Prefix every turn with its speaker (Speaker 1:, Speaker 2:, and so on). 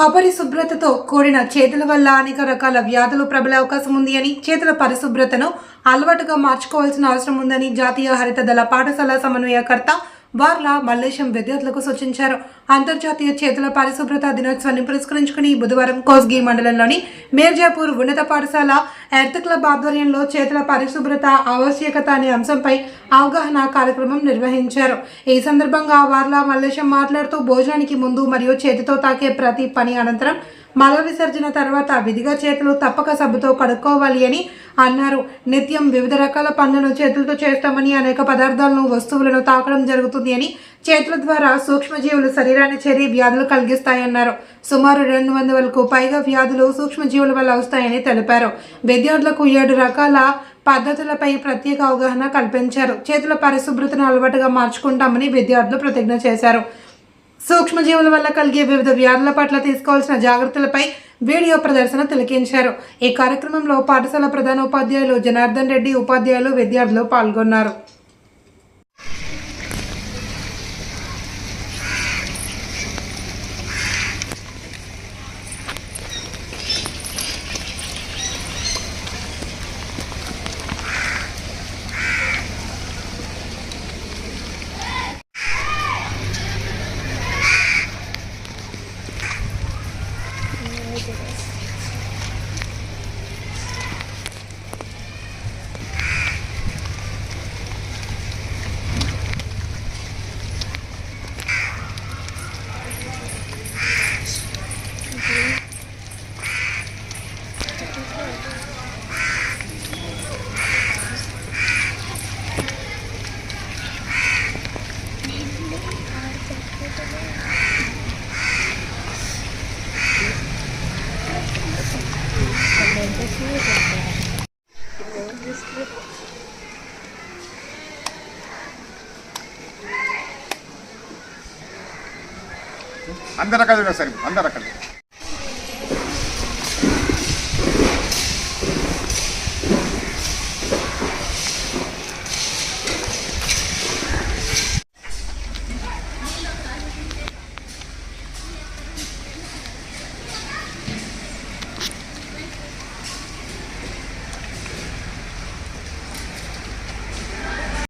Speaker 1: అపరిశుభ్రతతో కూడిన చేతుల వల్ల అనేక రకాల వ్యాధులు ప్రబలే అవకాశం ఉంది అని చేతుల పరిశుభ్రతను అలవాటుగా మార్చుకోవాల్సిన అవసరం ఉందని జాతీయ హరిత దళ పాఠశాల సమన్వయకర్త వార్ల మల్లేశం విద్యార్థులకు సూచించారు. అంతర్జాతీయ చేతుల పరిశుభ్రత దినోత్సవాన్ని పురస్కరించుకుని బుధవారం కోస్గి మండలంలోని మేర్జాపూర్ ఉన్నత పాఠశాల ఎర్త్ క్లబ్ ఆధ్వర్యంలో చేతుల పరిశుభ్రత ఆవశ్యకత అనే అంశంపై అవగాహన కార్యక్రమం నిర్వహించారు. ఈ సందర్భంగా వార్ల మల్లేశం మాట్లాడుతూ భోజనానికి ముందు మరియు చేతితో తాకే ప్రతి పని అనంతరం మల విసర్జన తర్వాత విధిగా చేతులు తప్పక సబ్బుతో కడుక్కోవాలి అని అన్నారు. నిత్యం వివిధ రకాల పనులను చేతులతో చేస్తామని అనేక పదార్థాలను వస్తువులను తాకడం జరుగుతుంది అని చేతుల ద్వారా సూక్ష్మజీవులు శరీరాన్ని చేరి వ్యాధులు కలిగిస్తాయన్నారు. సుమారు రెండు వందలకు పైగా వ్యాధులు సూక్ష్మజీవుల వల్ల వస్తాయని తెలిపారు. విద్యార్థులకు ఏడు రకాల పద్ధతులపై ప్రత్యేక అవగాహన కల్పించారు. చేతుల పరిశుభ్రతను అలవాటుగా మార్చుకుంటామని విద్యార్థులు ప్రతిజ్ఞ చేశారు. సూక్ష్మజీవుల వల్ల కలిగే వివిధ వ్యాధుల పట్ల తీసుకోవాల్సిన జాగ్రత్తలపై వీడియో ప్రదర్శన తిలకించారు. ఈ కార్యక్రమంలో పాఠశాల ప్రధానోపాధ్యాయులు జనార్దన్ రెడ్డి ఉపాధ్యాయులు విద్యార్థులు పాల్గొన్నారు.
Speaker 2: అందరు అక్కడ సరే అందరు అక్కడ